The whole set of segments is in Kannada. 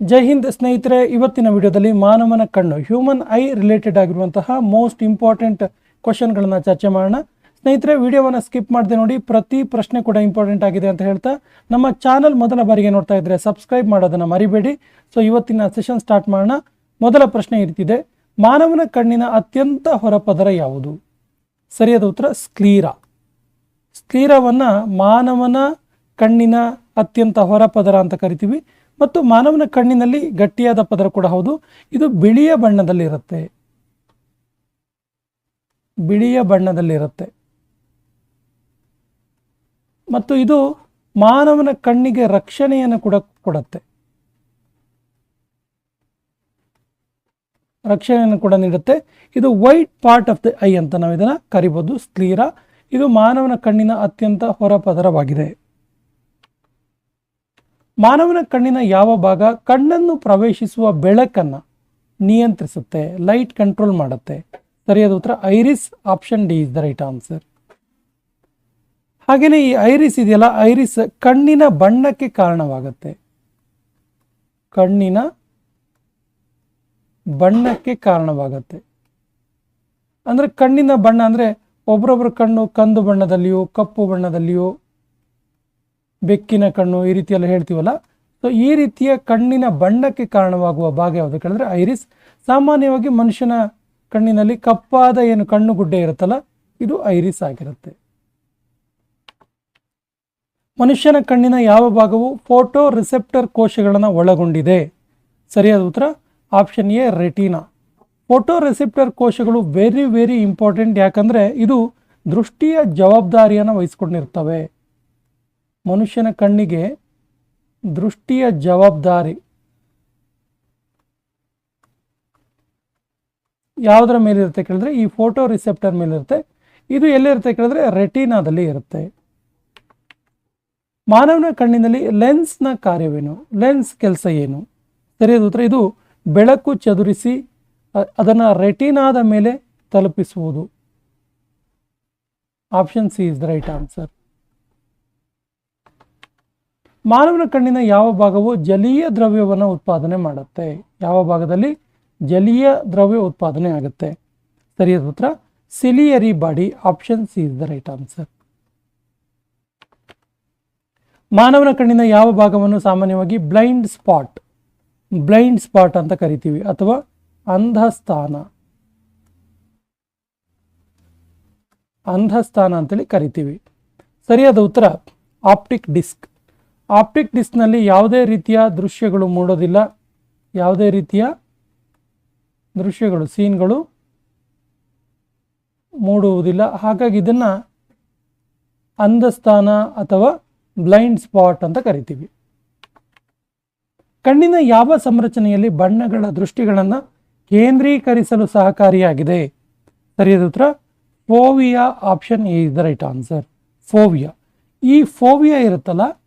ಜೈ ಹಿಂದ್ ಸ್ನೇಹಿತರೆ, ಇವತ್ತಿನ ವಿಡಿಯೋದಲ್ಲಿ ಮಾನವನ ಕಣ್ಣು ಹ್ಯೂಮನ್ ಐ ರಿಲೇಟೆಡ್ ಆಗಿರುವಂತಹ ಮೋಸ್ಟ್ ಇಂಪಾರ್ಟೆಂಟ್ ಕ್ವಶನ್ಗಳನ್ನು ಚರ್ಚೆ ಮಾಡೋಣ. ಸ್ನೇಹಿತರೆ, ವಿಡಿಯೋವನ್ನು ಸ್ಕಿಪ್ ಮಾಡದೆ ನೋಡಿ, ಪ್ರತಿ ಪ್ರಶ್ನೆ ಕೂಡ ಇಂಪಾರ್ಟೆಂಟ್ ಆಗಿದೆ ಅಂತ ಹೇಳ್ತಾ, ನಮ್ಮ ಚಾನಲ್ ಮೊದಲ ಬಾರಿಗೆ ನೋಡ್ತಾ ಇದ್ರೆ ಸಬ್ಸ್ಕ್ರೈಬ್ ಮಾಡೋದನ್ನು ಮರಿಬೇಡಿ. ಸೊ ಇವತ್ತಿನ ಸೆಷನ್ ಸ್ಟಾರ್ಟ್ ಮಾಡೋಣ. ಮೊದಲ ಪ್ರಶ್ನೆ ಇರ್ತಿದೆ ಮಾನವನ ಕಣ್ಣಿನ ಅತ್ಯಂತ ಹೊರಪದರ ಯಾವುದು? ಸರಿಯಾದ ಉತ್ತರ ಸ್ಕ್ಲೀರ ಸ್ಕ್ಲೀರವನ್ನು ಮಾನವನ ಕಣ್ಣಿನ ಅತ್ಯಂತ ಹೊರಪದರ ಅಂತ ಕರಿತೀವಿ. ಮತ್ತು ಮಾನವನ ಕಣ್ಣಿನಲ್ಲಿ ಗಟ್ಟಿಯಾದ ಪದರ ಕೂಡ ಹೌದು. ಇದು ಬಿಳಿಯ ಬಣ್ಣದಲ್ಲಿರುತ್ತೆ. ಬಿಳಿಯ ಬಣ್ಣದಲ್ಲಿರುತ್ತೆ. ಮತ್ತು ಇದು ಮಾನವನ ಕಣ್ಣಿಗೆ ರಕ್ಷಣೆಯನ್ನು ಕೂಡ ಕೊಡುತ್ತೆ. ರಕ್ಷಣೆಯನ್ನು ಕೂಡ ನೀಡುತ್ತೆ. ಇದು white part of the eye ಅಂತ ನಾವು ಇದನ್ನು ಕರಿಬೋದು. ಸ್ಲೀರ. ಇದು ಮಾನವನ ಕಣ್ಣಿನ ಅತ್ಯಂತ ಹೊರಪದರವಾಗಿದೆ ಮಾನವನ ಕಣ್ಣಿನ ಯಾವ ಭಾಗ ಕಣ್ಣನ್ನು ಪ್ರವೇಶಿಸುವ ಬೆಳಕನ್ನು ನಿಯಂತ್ರಿಸುತ್ತೆ ಲೈಟ್ ಕಂಟ್ರೋಲ್ ಮಾಡುತ್ತೆ. ಸರಿಯಾದ ಉತ್ತರ, iris option D is the right answer ಹಾಗೆಯೇ ಈ ಐರಿಸ್ ಇದೆಯಲ್ಲ, ಐರಿಸ್ ಕಣ್ಣಿನ ಬಣ್ಣಕ್ಕೆ ಕಾರಣವಾಗುತ್ತೆ. ಕಣ್ಣಿನ ಬಣ್ಣಕ್ಕೆ ಕಾರಣವಾಗುತ್ತೆ. ಅಂದರೆ ಕಣ್ಣಿನ ಬಣ್ಣ ಅಂದರೆ ಒಬ್ಬರೊಬ್ಬರ ಕಣ್ಣು ಕಂದು ಬಣ್ಣದಲ್ಲಿಯೋ, ಕಪ್ಪು ಬಣ್ಣದಲ್ಲಿಯೋ ಬೆಕ್ಕಿನ ಕಣ್ಣು ಈ ರೀತಿಯೆಲ್ಲ ಹೇಳ್ತೀವಲ್ಲ? ಸೊ ಈ ರೀತಿಯ ಕಣ್ಣಿನ ಬಣ್ಣಕ್ಕೆ ಕಾರಣವಾಗುವ ಭಾಗ ಯಾವುದು ಕೇಳಿದ್ರೆ ಐರಿಸ್. ಸಾಮಾನ್ಯವಾಗಿ ಮನುಷ್ಯನ ಕಣ್ಣಿನಲ್ಲಿ ಕಪ್ಪಾದ ಏನು ಕಣ್ಣು ಗುಡ್ಡೆ ಇರುತ್ತಲ್ಲ, ಇದು ಐರಿಸ್ ಆಗಿರುತ್ತೆ. ಮನುಷ್ಯನ ಕಣ್ಣಿನ ಯಾವ ಭಾಗವು ಫೋಟೋ ರಿಸೆಪ್ಟರ್ ಕೋಶಗಳನ್ನು ಒಳಗೊಂಡಿದೆ? ಸರಿಯಾದ ಉತ್ತರ? Option A, retina. Photo receptor ಕೋಶಗಳು ವೆರಿ ವೆರಿ ಇಂಪಾರ್ಟೆಂಟ್ ಯಾಕಂದರೆ ಇದು ದೃಷ್ಟಿಯ ಜವಾಬ್ದಾರಿಯನ್ನು ವಹಿಸ್ಕೊಂಡಿರ್ತವೆ. ಮನುಷ್ಯನ ಕಣ್ಣಿಗೆ ದೃಷ್ಟಿಯ ಜವಾಬ್ದಾರಿ. ಯಾವುದರ ಮೇಲಿರುತ್ತೆ ಕೇಳಿದ್ರೆ, ಈ ಫೋಟೋ ರಿಸೆಪ್ಟರ್ ಮೇಲಿರುತ್ತೆ ಇದು ಎಲ್ಲಿರುತ್ತೆ ಕೇಳಿದ್ರೆ, ರೆಟಿನಾದಲ್ಲಿ ಇರುತ್ತೆ. ಮಾನವನ ಕಣ್ಣಿನಲ್ಲಿ ಲೆನ್ಸ್ನ ಕಾರ್ಯವೇನು? ಲೆನ್ಸ್ ಕೆಲಸ ಏನು? ಸರಿಯಾದ ಉತ್ತರ, ಇದು ಬೆಳಕು ಚದುರಿಸಿ ಅದನ್ನು ರೆಟಿನಾದ ಮೇಲೆ ತಲುಪಿಸುವುದು. Option C is the right answer. ಮಾನವನ ಕಣ್ಣಿನ ಯಾವ ಭಾಗವು ಜಲೀಯ ದ್ರವ್ಯವನ್ನು ಉತ್ಪಾದನೆ ಮಾಡುತ್ತೆ? ಯಾವ ಭಾಗದಲ್ಲಿ? ಜಲೀಯ ದ್ರವ್ಯ ಉತ್ಪಾದನೆ ಆಗುತ್ತೆ. ಸರಿಯಾದ ಉತ್ತರ. Ciliary body option C is the right answer ಮಾನವನ ಕಣ್ಣಿನ ಯಾವ ಭಾಗವನ್ನು ಸಾಮಾನ್ಯವಾಗಿ ಬ್ಲೈಂಡ್ ಸ್ಪಾಟ್ ಬ್ಲೈಂಡ್ ಸ್ಪಾಟ್ ಅಂತ ಕರಿತೀವಿ, ಅಥವಾ ಅಂಧಸ್ಥಾನ. ಅಂಧಸ್ಥಾನ ಅಂತೇಳಿ ಕರಿತೀವಿ. ಸರಿಯಾದ ಉತ್ತರ. ಆಪ್ಟಿಕ್ ಡಿಸ್ಕ್ ಆಪ್ಟಿಕ್ ಡಿಸ್ಕ್ನಲ್ಲಿ ಯಾವುದೇ ರೀತಿಯ ದೃಶ್ಯಗಳು ಮೂಡೋದಿಲ್ಲ. ಯಾವುದೇ ರೀತಿಯ ದೃಶ್ಯಗಳು ಸೀನ್ಗಳು ಮೂಡುವುದಿಲ್ಲ. ಹಾಗಾಗಿ ಇದನ್ನು ಅಂಧಸ್ಥಾನ ಅಥವಾ ಬ್ಲೈಂಡ್ ಸ್ಪಾಟ್ ಅಂತ ಕರಿತೀವಿ. ಕಣ್ಣಿನ ಯಾವ ಸಂರಚನೆಯಲ್ಲಿ ಬಣ್ಣಗಳ ದೃಷ್ಟಿಗಳನ್ನು ಕೇಂದ್ರೀಕರಿಸಲು ಸಹಕಾರಿಯಾಗಿದೆ? ಸರಿಯಾದ ಉತ್ತರ fovea option is the right answer. Fovea. ಈ ಫೋವಿಯಾ ಇರುತ್ತಲ್ಲ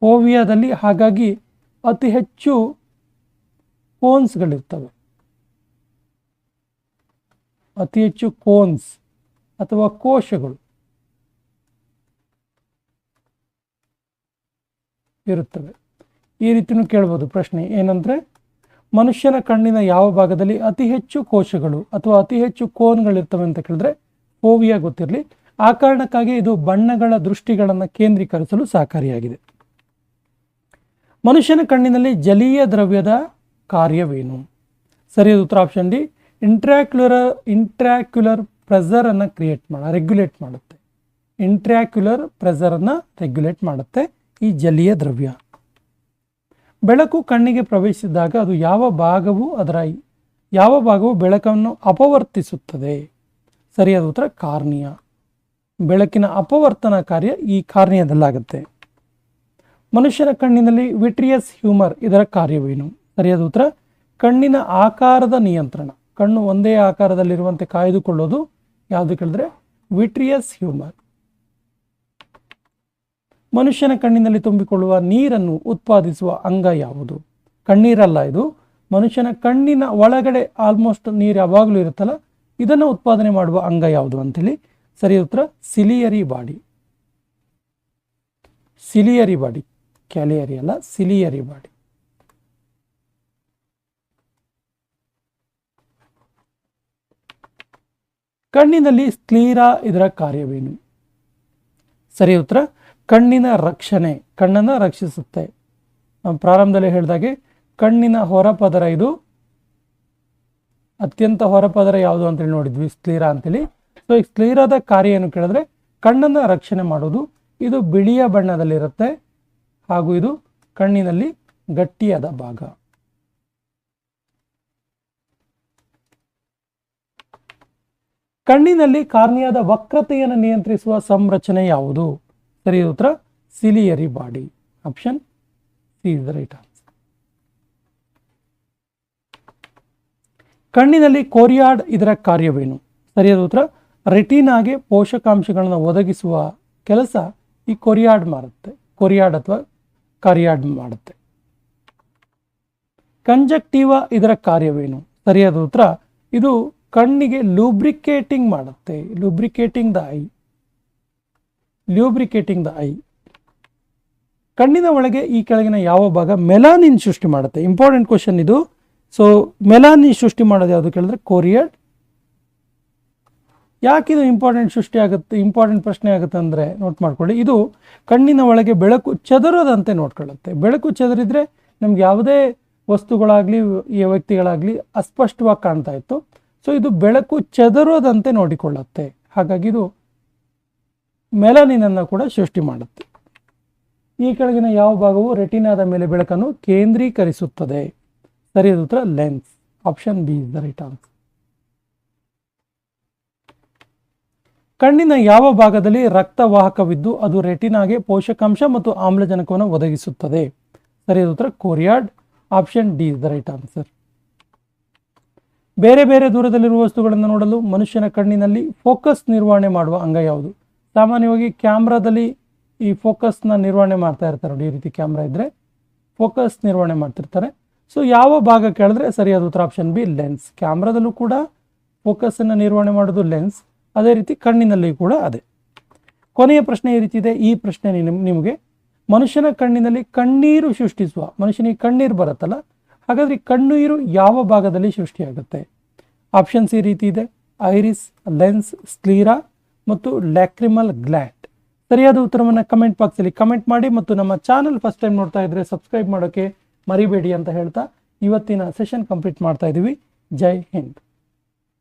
ಫೋವಿಯಾದಲ್ಲಿ ಹಾಗಾಗಿ ಅತಿ ಹೆಚ್ಚು ಕೋನ್ಸ್ಗಳಿರ್ತವೆ. ಅತಿ ಹೆಚ್ಚು ಕೋನ್ಸ್ ಅಥವಾ ಕೋಶಗಳು ಇರುತ್ತವೆ. ಈ ರೀತಿನೂ ಕೇಳ್ಬೋದು ಪ್ರಶ್ನೆ ಏನಂದ್ರೆ, ಮನುಷ್ಯನ ಕಣ್ಣಿನ ಯಾವ ಭಾಗದಲ್ಲಿ ಅತಿ ಹೆಚ್ಚು ಕೋಶಗಳು ಅಥವಾ ಅತಿ ಹೆಚ್ಚು ಕೋನ್ಗಳಿರ್ತವೆ ಅಂತ ಕೇಳಿದ್ರೆ ಫೋವಿಯಾ ಗೊತ್ತಿರಲಿ. ಆ ಕಾರಣಕ್ಕಾಗಿ ಇದು ಬಣ್ಣಗಳ ದೃಷ್ಟಿಗಳನ್ನು ಕೇಂದ್ರೀಕರಿಸಲು ಸಹಕಾರಿಯಾಗಿದೆ. ಮನುಷ್ಯನ ಕಣ್ಣಿನಲ್ಲಿ ಜಲೀಯ ದ್ರವ್ಯದ ಕಾರ್ಯವೇನು? ಸರಿಯಾದ ಉತ್ತರ ಆಪ್ಷನ್ ಡಿ. ಇಂಟ್ರಾಕ್ಯುಲರ್ ಇಂಟ್ರಾಕ್ಯುಲರ್ ಪ್ರೆಸರನ್ನು ಕ್ರಿಯೇಟ್ ಮಾಡ ರೆಗ್ಯುಲೇಟ್ ಮಾಡುತ್ತೆ. ಇಂಟ್ರಾಕ್ಯುಲರ್ ಪ್ರೆಸರನ್ನು ರೆಗ್ಯುಲೇಟ್ ಮಾಡುತ್ತೆ ಈ ಜಲೀಯ ದ್ರವ್ಯ. ಬೆಳಕು ಕಣ್ಣಿಗೆ ಪ್ರವೇಶಿಸಿದಾಗ ಅದು ಯಾವ ಭಾಗವು ಅದರ ಯಾವ ಭಾಗವು ಬೆಳಕನ್ನು ಅಪವರ್ತಿಸುತ್ತದೆ? ಸರಿಯಾದ ಉತ್ತರ ಕಾರ್ನಿಯ. ಬೆಳಕಿನ ಅಪವರ್ತನ ಕಾರ್ಯ ಈ ಕಾರ್ನಿಯದಲ್ಲಾಗುತ್ತೆ. ಮನುಷ್ಯನ ಕಣ್ಣಿನಲ್ಲಿ ವಿಟ್ರಿಯಸ್ ಹ್ಯೂಮರ್ ಇದರ ಕಾರ್ಯವೇನು? ಸರಿಯಾದ ಉತ್ತರ, ಕಣ್ಣಿನ ಆಕಾರದ ನಿಯಂತ್ರಣ. ಕಣ್ಣು ಒಂದೇ ಆಕಾರದಲ್ಲಿರುವಂತೆ ಕಾಯ್ದುಕೊಳ್ಳೋದು ಯಾವುದು ಕೇಳಿದ್ರೆ? Vitreous humour. ಮನುಷ್ಯನ ಕಣ್ಣಿನಲ್ಲಿ ತುಂಬಿಕೊಳ್ಳುವ ನೀರನ್ನು ಉತ್ಪಾದಿಸುವ ಅಂಗ ಯಾವುದು? ಕಣ್ಣೀರಲ್ಲ ಇದು. ಮನುಷ್ಯನ ಕಣ್ಣಿನ ಒಳಗಡೆ ಆಲ್ಮೋಸ್ಟ್ ನೀರು ಯಾವಾಗಲೂ ಇರುತ್ತಲ್ಲ, ಇದನ್ನು ಉತ್ಪಾದನೆ ಮಾಡುವ ಅಂಗ ಯಾವುದು ಅಂತೇಳಿ ಸರಿ ಉತ್ತರ ಸಿಲಿಯರಿ ಬಾಡಿ ಸಿಲಿಯರಿ ಬಾಡಿ ಕ್ಯಾಲಿಯರಿ ಅಲ್ಲ ಸಿಲಿಯರಿ ಬಾಡಿ ಕಣ್ಣಿನಲ್ಲಿ ಸ್ಕ್ಲೀರಾ ಇದರ ಕಾರ್ಯವೇನು? ಸರಿ ಉತ್ತರ, ಕಣ್ಣಿನ ರಕ್ಷಣೆ, ಕಣ್ಣನ್ನು ರಕ್ಷಿಸುತ್ತೆ. ಪ್ರಾರಂಭದಲ್ಲಿ ಹೇಳಿದಾಗೆ ಕಣ್ಣಿನ ಹೊರಪದರ ಇದು ಅತ್ಯಂತ ಹೊರಪದರ ಯಾವುದು ಅಂತೇಳಿ ನೋಡಿದ್ವಿ ಸ್ಕ್ಲೀರಾ ಅಂತೇಳಿ. ಸೊ ಈ ಸ್ಕ್ಲೀರಾದ ಕಾರ್ಯ ಏನು ಕೇಳಿದ್ರೆ ಕಣ್ಣನ್ನು ರಕ್ಷಣೆ ಮಾಡೋದು, ಇದು ಬಿಳಿಯ ಬಣ್ಣದಲ್ಲಿರುತ್ತೆ. ಹಾಗೂ ಇದು ಕಣ್ಣಿನಲ್ಲಿ ಗಟ್ಟಿಯಾದ ಭಾಗ. ಕಣ್ಣಿನಲ್ಲಿ ಕಾರ್ನಿಯಾದ ವಕ್ರತೆಯನ್ನು ನಿಯಂತ್ರಿಸುವ ಸಂರಚನೆ ಯಾವುದು? ಸರಿ ಉತ್ತರ. Ciliary body. Option C is right ಕಣ್ಣಿನಲ್ಲಿ ಕೋರಿಯಾಡ್ ಇದರ ಕಾರ್ಯವೇನು? ಸರಿಯಾದ ಉತ್ತರ. ರೆಟಿನಾಗೆ ಪೋಷಕಾಂಶಗಳನ್ನು ಒದಗಿಸುವ ಕೆಲಸ ಈ ಕೊರಿಯಾಡ್ ಮಾಡುತ್ತೆ ಕೊರಿಯಾಡ್ ಅಥವಾ ಕಾರ್ಯಾಡ್ ಮಾಡುತ್ತೆ. ಕಂಜಕ್ಟಿವಾ ಇದರ ಕಾರ್ಯವೇನು? ಸರಿಯಾದ ಉತ್ತರ, ಇದು ಕಣ್ಣಿಗೆ ಲೂಬ್ರಿಕೇಟಿಂಗ್ ಮಾಡುತ್ತೆ. Lubricating the eye lubricating the eye ಕಣ್ಣಿನ ಒಳಗೆ ಈ ಕೆಳಗಿನ ಯಾವ ಭಾಗ? ಮೆಲಾನಿನ್ ಸೃಷ್ಟಿ ಮಾಡುತ್ತೆ. ಇಂಪಾರ್ಟೆಂಟ್ ಕ್ವಶನ್ ಇದು. ಸೊ ಮೆಲಾನಿನ್ ಸೃಷ್ಟಿ ಮಾಡೋದು ಯಾವುದು ಕೇಳಿದ್ರೆ? ಕೊರಿಯಡ್ ಯಾಕೆ ಇದು ಇಂಪಾರ್ಟೆಂಟ್ ಸೃಷ್ಟಿ ಆಗುತ್ತೆ ಇಂಪಾರ್ಟೆಂಟ್ ಪ್ರಶ್ನೆ ಆಗುತ್ತೆ ಅಂದರೆ ನೋಟ್ ಮಾಡ್ಕೊಳ್ಳಿ. ಇದು ಕಣ್ಣಿನ ಒಳಗೆ ಬೆಳಕು ಚದುರದಂತೆ ನೋಡ್ಕೊಳ್ಳುತ್ತೆ. ಬೆಳಕು ಚದುರಿದ್ರೆ ನಮ್ಗೆ ಯಾವುದೇ ವಸ್ತುಗಳಾಗಲಿ, ಈ ವ್ಯಕ್ತಿಗಳಾಗಲಿ ಅಸ್ಪಷ್ಟವಾಗಿ ಕಾಣ್ತಾ ಇತ್ತು. ಸೊ ಇದು ಬೆಳಕು ಚದುರೋದಂತೆ ನೋಡಿಕೊಳ್ಳುತ್ತೆ. ಹಾಗಾಗಿ ಇದು ಮೆಲನಿನನ್ನು ಕೂಡ ಸೃಷ್ಟಿ ಮಾಡುತ್ತೆ. ಈ ಕೆಳಗಿನ ಯಾವ ಭಾಗವು ರೆಟಿನಾದ ಮೇಲೆ ಬೆಳಕನ್ನು ಕೇಂದ್ರೀಕರಿಸುತ್ತದೆ? ಸರಿಯಾದ ಉತ್ತರ lens option B is the right answer ಕಣ್ಣಿನ ಯಾವ ಭಾಗದಲ್ಲಿ ರಕ್ತವಾಹಕವಿದ್ದು ಅದು ರೆಟಿನಾಗೆ ಪೋಷಕಾಂಶ ಮತ್ತು ಆಮ್ಲಜನಕವನ್ನು ಒದಗಿಸುತ್ತದೆ? ಸರಿಯಾದ ಉತ್ತರ choroid. Option D is the right answer. ಬೇರೆ ಬೇರೆ ದೂರದಲ್ಲಿರುವ ವಸ್ತುಗಳನ್ನು ನೋಡಲು ಮನುಷ್ಯನ ಕಣ್ಣಿನಲ್ಲಿ ಫೋಕಸ್ ನಿರ್ವಹಣೆ ಮಾಡುವ ಅಂಗ ಯಾವುದು? ಸಾಮಾನ್ಯವಾಗಿ ಕ್ಯಾಮ್ರಾದಲ್ಲಿ ಈ ಫೋಕಸ್ನ ನಿರ್ವಹಣೆ ಮಾಡ್ತಾ ಇರ್ತಾರೆ ನೋಡಿ, ಈ ರೀತಿ ಕ್ಯಾಮ್ರಾ ಇದ್ದರೆ ಫೋಕಸ್ ನಿರ್ವಹಣೆ ಮಾಡ್ತಿರ್ತಾರೆ. ಸೊ, ಯಾವ ಭಾಗ ಕೇಳಿದ್ರೆ ಸರಿಯಾದ ಉತ್ತರ ಆಪ್ಷನ್ ಬಿ, ಲೆನ್ಸ್. ಕ್ಯಾಮ್ರಾದಲ್ಲೂ ಕೂಡ ಫೋಕಸನ್ನು ನಿರ್ವಹಣೆ ಮಾಡೋದು ಲೆನ್ಸ್. ಅದೇ ರೀತಿ ಕಣ್ಣಿನಲ್ಲಿ ಕೂಡ ಅದೇ. ಕೊನೆಯ ಪ್ರಶ್ನೆ ಈ ರೀತಿ ಇದೆ? ಈ ಪ್ರಶ್ನೆ ನಿಮ್- ನಿಮಗೆ. ಮನುಷ್ಯನ ಕಣ್ಣಿನಲ್ಲಿ ಕಣ್ಣೀರು ಸೃಷ್ಟಿಸುವ, ಮನುಷ್ಯನಿಗೆ ಕಣ್ಣೀರು ಬರುತ್ತಲ್ಲ? ಹಾಗಾದ್ರೆ ಕಣ್ಣೀರು ಯಾವ ಭಾಗದಲ್ಲಿ ಸೃಷ್ಟಿಯಾಗುತ್ತೆ? ಆಪ್ಷನ್ಸ್ ಈ ರೀತಿ ಇದೆ. ಐರಿಸ್, ಲೆನ್ಸ್, ಸ್ಲೀರಾ ಮತ್ತು ಲ್ಯಾಕ್ರಿಮಲ್ ಗ್ಲ್ಯಾಂಡ್ ಸರಿಯಾದ ಉತ್ತರವನ್ನು ಕಮೆಂಟ್ ಬಾಕ್ಸಲ್ಲಿ ಕಮೆಂಟ್ ಮಾಡಿ ಮತ್ತು ನಮ್ಮ ಚಾನಲ್ ಫಸ್ಟ್ ಟೈಮ್ ನೋಡ್ತಾ ಇದ್ರೆ ಸಬ್ಸ್ಕ್ರೈಬ್ ಮಾಡೋಕ್ಕೆ ಮರಿಬೇಡಿ ಅಂತ ಹೇಳ್ತಾ ಇವತ್ತಿನ ಸೆಷನ್ ಕಂಪ್ಲೀಟ್ ಮಾಡ್ತಾ ಇದ್ದೀವಿ ಜೈ ಹಿಂದ್.